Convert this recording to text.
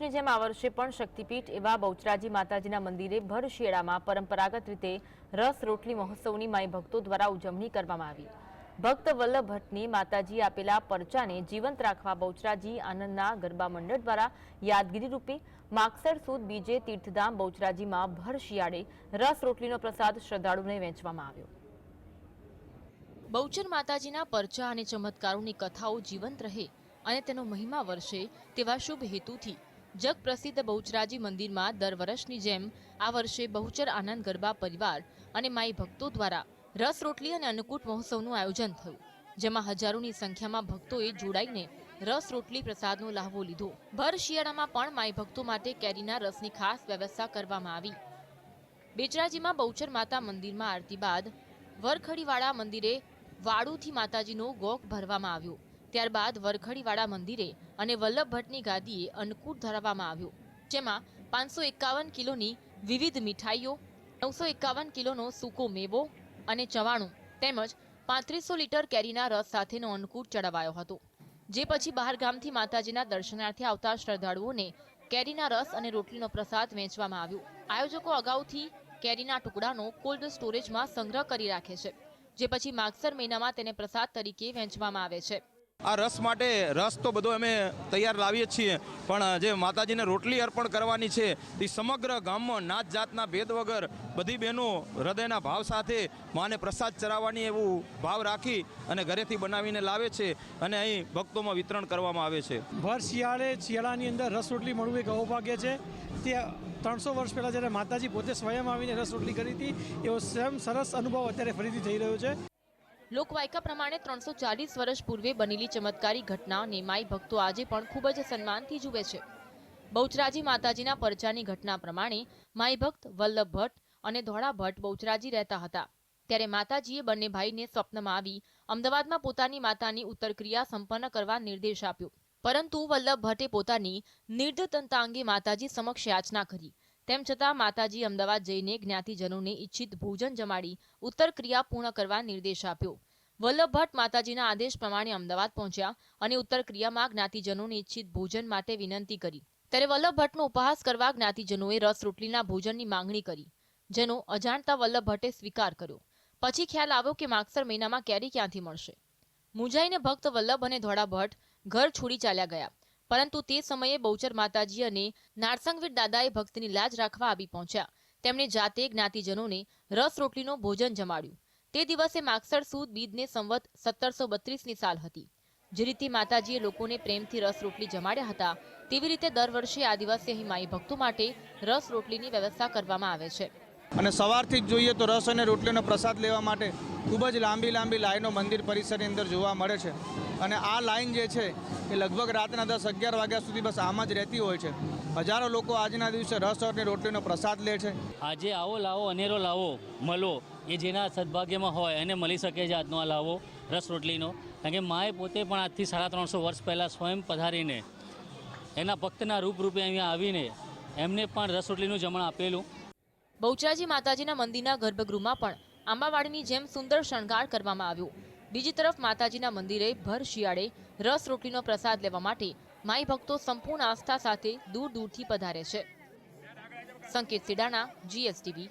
ની જેમ આ વર્ષે પણ શક્તિપીઠ એવા બહુચરાજી માતાજીના મંદિરે ભર શિયાળામાં પરંપરાગત રીતે રસ રોટલી મહોત્સવની માય ભક્તો દ્વારા ઉજવણી કરવામાં આવી. ભક્ત વલ્લભ ભટ્ટની માતાજી આપેલા પરચાને જીવંત રાખવા બહુચરાજી આનંદના ગરબા મંડળ દ્વારા યાદગીરી રૂપે માગસર સુદ બીજે તીર્થધામ બહુચરાજીમાં ભર શિયાળે રસ રોટલીનો પ્રસાદ શ્રદ્ધાળુને વહેંચવામાં આવ્યો. બહુચર માતાજીના પરચા અને ચમત્કારોની કથાઓ જીવંત રહે અને તેનો મહિમા વર્ષે તેવા શુભ હેતુથી જગ પ્રસિદ્ધ બહુચરાજી મંદિરમાં દર વર્ષની જેમ આ વર્ષે બહુચર આનંદ ગરબા પરિવાર અને માઈ ભક્તો દ્વારા રસ રોટલી અને અન્નકૂટ મહોત્સવનું આયોજન થયું, જેમાં હજારોની સંખ્યામાં ભક્તોએ જોડાઈને રસ રોટલી પ્રસાદનો લાહવો લીધો. ભર શિયાળામાં પણ માઈ ભક્તો માટે કેરીના રસની ખાસ વ્યવસ્થા કરવામાં આવી. બેચરાજીમાં બહુચર માતા મંદિરમાં આરતી બાદ વરખડીવાળા મંદિરે વાડુથી માતાજીનો ગોખ ભરવામાં આવ્યો. ત્યારબાદ વરઘડીવાળા મંદિરે અને વલ્લભ ભટ્ટની ગાદીએ અન્નકૂટ ધરાવવામાં આવ્યો, જેમાં પાંચસો એકાવન કિલોની વિવિધ મીઠાઈઓ, નવસો એકાવન કિલોનો સૂકો મેવો અને ચવાણું તેમજ પાંત્રીસો લીટર કેરીના રસ સાથેનો અન્નકૂટ ચડાવાયો હતો. જે પછી બહારગામથી માતાજીના દર્શનાર્થે આવતા શ્રદ્ધાળુઓને કેરીના રસ અને રોટલીનો પ્રસાદ વહેંચવામાં આવ્યો. આયોજકો અગાઉથી કેરીના ટુકડાનો કોલ્ડ સ્ટોરેજમાં સંગ્રહ કરી રાખે છે, જે પછી માગસર મહિનામાં તેને પ્રસાદ તરીકે વહેંચવામાં આવે છે. આ રસ માટે રસ તો બધો અમે તૈયાર લાવીએ છીએ. પણ જે માતાજીને રોટલી અર્પણ કરવાની છે તે સમગ્ર ગામમાં નાત જાતના ભેદ વગર બધી બહેનો હૃદયના ભાવ સાથે માને પ્રસાદ ચરાવવાની એવું ભાવ રાખી અને ઘરેથી બનાવીને લાવે છે અને અહીં ભક્તોમાં વિતરણ કરવામાં આવે છે. ભર શિયાળે શિયાળાની અંદર રસ રોટલી મળવું એક અહોભાગ્ય છે. તે ત્રણસો વર્ષ પહેલાં જ્યારે માતાજી પોતે સ્વયં આવીને રસ રોટલી કરી હતી, એવો સ્વયં સરસ અનુભવ અત્યારે ફરીથી થઈ રહ્યો છે. લોકવાયકા પ્રમાણે ત્રણસો ચાલીસ વર્ષ પૂર્વે બનેલી ચમત્કારી ઘટનાઓને માઈ ભક્તો આજે પણ ખૂબ જ સન્માનથી જુએ છે. બહુચરાજી માતાજીના પરચાની ઘટના પ્રમાણે માઈ ભક્ત વલ્લભ ભટ્ટ અને ધોળા ભટ્ટ બહુચરાજી રહેતા હતા. ત્યારે માતાજીએ બંને ભાઈને સ્વપ્નમાં આવી અમદાવાદમાં પોતાની માતાની ઉત્તરક્રિયા સંપન્ન કરવા નિર્દેશ આપ્યો. પરંતુ વલ્લભ ભટ્ટે પોતાની નિર્ધતનતા અંગે માતાજી સમક્ષ યાચના કરી. તેમ છતાં માતાજી અમદાવાદ જઈને જ્ઞાતિજનોને ઈચ્છિત ભોજન જમાડી ઉત્તર ક્રિયા પૂર્ણ કરવા નિર્દેશ આપ્યો. વલ્લભ ભટ્ટ માતાજીના આદેશ પ્રમાણે અમદાવાદ પહોંચ્યા અને ઉત્તર ક્રિયામાં જ્ઞાતિજનોને ઈચ્છિત ભોજન માટે વિનંતી કરી. ત્યારે વલ્લભ ભટ્ટનો ઉપહાસ કરવા જ્ઞાતિજનોએ રસ રોટલીના ભોજનની માંગણી કરી, જેનો અજાણતા વલ્લભ ભટ્ટે સ્વીકાર કર્યો. પછી ખ્યાલ આવ્યો કે માગસર મહિનામાં કેરી ક્યાંથી મળશે. મૂંઝાઈને ભક્ત વલ્લભ અને ધોળા ભટ્ટ ઘર છોડી ચાલ્યા ગયા. પરંતુ તે સમયે બહુચર માતાજી અને નારસંગવીર દાદાએ ભક્તની લાજ રાખવા આવી પહોંચ્યા. તેમણે જાતે જ્ઞાતિજનોને રસ રોટલીનો ભોજન જમાડ્યું. તે દિવસે માગસર સુદ બીદને સંવત સત્તરસો બત્રીસની સાલ હતી. જે રીતે માતાજીએ લોકોને પ્રેમથી રસ રોટલી જમાડ્યા હતા, તેવી રીતે દર વર્ષે આ દિવસે અહીં માઈ ભક્તો માટે રસ રોટલીની વ્યવસ્થા કરવામાં આવે છે. અને સવારથી જ જોઈએ તો રસ અને રોટલીનો પ્રસાદ લેવા માટે ખૂબ જ લાંબી લાંબી લાઈનો મંદિર પરિસરની અંદર જોવા મળે છે. અને આ લાઈન જે છે એ લગભગ રાતના દસ અગિયાર વાગ્યા સુધી બસ આમ જ રહેતી હોય છે. હજારો લોકો આજના દિવસે રસ અને રોટલીનો પ્રસાદ લે છે. આજે આવો લાવો, અનેરો લાવો, મળો, એ જેના સદભાગ્યમાં હોય એને મળી શકે છે આજનો આ લાવો, રસ રોટલીનો. કારણ કે માએ પોતે પણ આજથી સાડા ત્રણસો વર્ષ પહેલાં સ્વયં પધારીને એના ભક્તના રૂપરૂપે અહીંયા આવીને એમને પણ રસ રોટલીનું જમણ આપેલું. બહુચરાજી માતાજીના મંદિરના ગર્ભગૃહમાં પણ આંબાવાડીની જેમ સુંદર શણગાર કરવામાં આવ્યો. બીજી તરફ માતાજીના મંદિરે ભર શિયાળે રસ રોટલીનો પ્રસાદ લેવા માટે માઈ ભક્તો સંપૂર્ણ આસ્થા સાથે દૂર દૂરથી પધારે છે. સંકેત સિડાણા જીએસટીવી